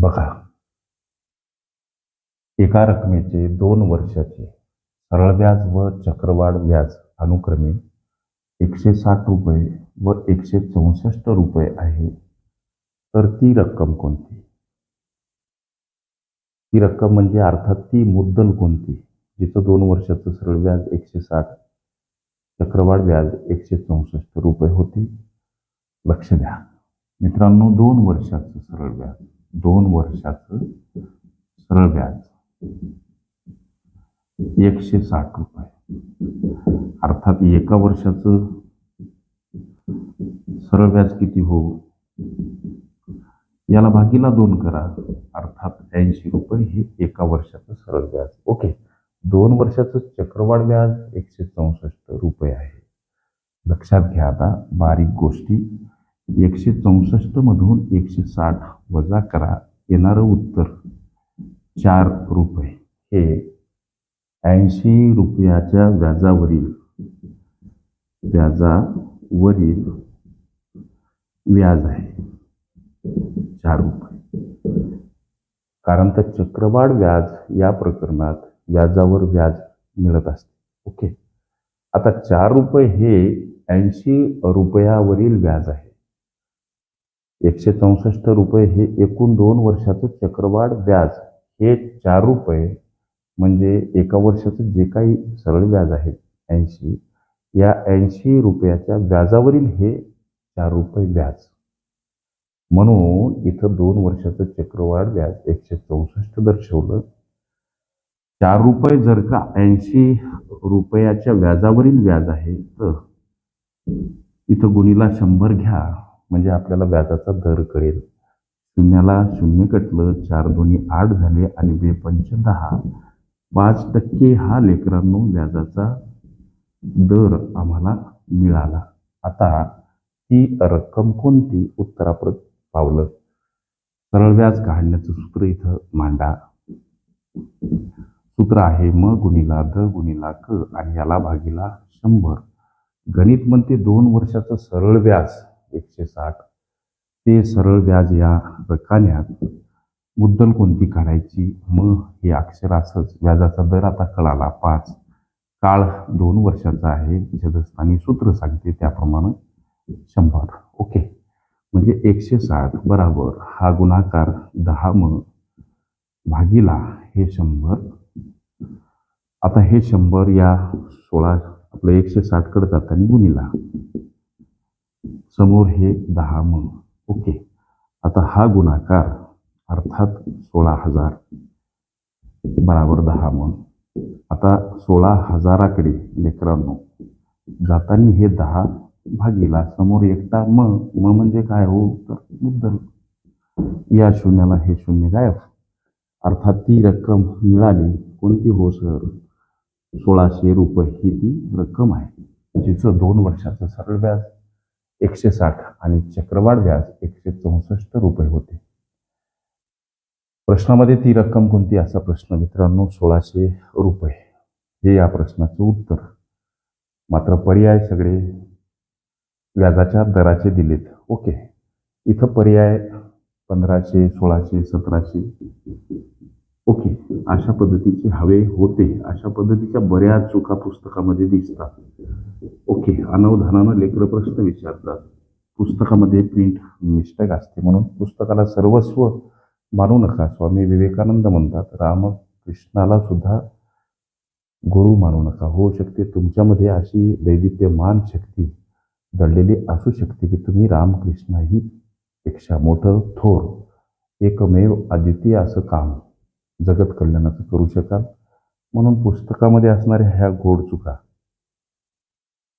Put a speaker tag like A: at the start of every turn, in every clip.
A: बघा. एका रकमेचे दोन वर्षाचे सरळ व्याज व चक्रवाढ व्याज अनुक्रमे एकशे साठ रुपये व एकशे चौसष्ट रुपये आहे. तर ती रक्कम कोणती? ती रक्कम म्हणजे अर्थात ती मुद्दल कोणती? जिचं दोन वर्षाचं सरळ व्याज एकशे साठ चक्रवाढ व्याज एकशे चौसष्ट रुपये होते. लक्ष द्या. मित्रांनो दोन वर्षाचं सरळ व्याज. दोन वर्षाचं सरळ व्याज. एकशे साठ रुपये. अर्थात एका वर्षाचं सरळ व्याज किती हो याला भागीला दोन करा. अर्थात ऐंशी रुपये हे एका वर्षाचं सरळ व्याज. ओके. दोन वर्षाचं चक्रवाढ व्याज एकशे चौसष्ट रुपये आहे. लक्षात घ्या आता बारीक गोष्टी. एकशे चौसष्ट मधून एकशे साठ वजा करा. येणारं उत्तर चार रुपये. हे ऐंशी रुपयाच्या व्याजावरील व्याजावरील व्याज आहे. चार रुपये. कारण तर चक्रवाढ व्याज या प्रकरणात व्याजावर व्याज मिळत असते. ओके? आता चार रुपये हे ऐंशी रुपयावरील व्याज आहे. एकशे चौसष्ट रुपये हे एकूण दोन वर्षाचं चक्रवाढ व्याज. हे चार रुपये म्हणजे एका वर्षाचं जे काही सरळ व्याज आहे ऐंशी या ऐंशी रुपयाच्या व्याजावरील हे चार रुपये व्याज. म्हणून इथं दोन वर्षाचं चक्रवाढ व्याज एकशे चौसष्ट दर्शवलं. चार रुपये जर का ऐंशी रुपयाच्या व्याजावरील व्याज आहे तर इथं गुणीला शंभर घ्या. म्हणजे आपल्याला व्याजाचा दर कळेल. शून्याला शून्य कटलं चार दोन्ही आठ झाले आणि बेपंच दहा पाच टक्के हा लेकरांनो व्याजाचा दर आम्हाला मिळाला. आता ती रक्कम कोणती? उत्तराप्रत पावलं. सरळ व्याज काढण्याचं सूत्र इथं मांडा. सूत्र आहे म गुणीला द गुणीला क आणि याला भागीला शंभर. गणित म्हणते दोन वर्षाचं सरळ व्याज. एकशे साठ. ते सरळ व्याज या रकान्यात मुद्दल कोणती काढायची? मग हे अक्षर असंच व्याजाचा दर आता कळाला पाच. काळ दोन वर्षाचा आहे. जदस्थानी सूत्र सांगते त्याप्रमाणे शंभर. ओके. म्हणजे एकशे साठ बराबर हा गुणाकार दहा म भागीला हे शंभर. आता हे शंभर या सोळा आपलं एकशे साठकडे जाताना गुणीला. समोर हे दहा म्हणून ओके. आता हा गुणाकार अर्थात सोळा हजार बराबर दहा म्हणून आता सोळा हजाराकडे लेकरांनो जाताना हे दहा भागीला समोर एकटा म म म्हणजे काय हो? तर मुद्दल. या शून्याला हे शून्य गायब. अर्थात ती रक्कम मिळाली कोणती? हो सर सोळाशे रुपये ही ती रक्कम आहे जिचं दोन वर्षाचं सरळ व्याज. एकशे साठ आणि चक्रवाढ व्याज एकशे चौसष्ट रुपये होते. प्रश्नामध्ये ती रक्कम कोणती? असा प्रश्न मित्रांनो सोळाशे रुपये. हे या प्रश्नाचं उत्तर. मात्र पर्याय सगळे व्याजाच्या दराचे दिलेत. ओके. इथं पर्याय पंधराशे सोळाशे सतराशे. ओके अशा पद्धतीचे हवे होते अशा पद्धतीच्या बऱ्याच चुका पुस्तकामध्ये दिसतात. ओके अनवधानानं लेकर प्रश्न विचारतात. पुस्तकामध्ये प्रिंट मिस्टेक असते म्हणून पुस्तकाला सर्वस्व मानू नका. स्वामी विवेकानंद म्हणतात रामकृष्णाला सुद्धा गुरु मानू नका. होऊ शकते तुमच्यामध्ये अशी दैदिप्यमान शक्ती दडलेली असू शकते की तुम्ही रामकृष्णाही पेक्षा मोठं थोर एकमेव अद्वितीय असं काम जगत कल्याणाचं करू शकाल. म्हणून पुस्तकामध्ये असणाऱ्या ह्या गोड चुका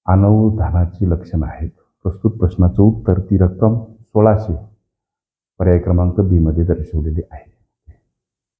A: अनवधानाची लक्षणं आहेत. प्रस्तुत प्रश्नाचं उत्तर ती रक्कम सोळाशे पर्याय क्रमांक बीमध्ये दर्शवलेली आहे.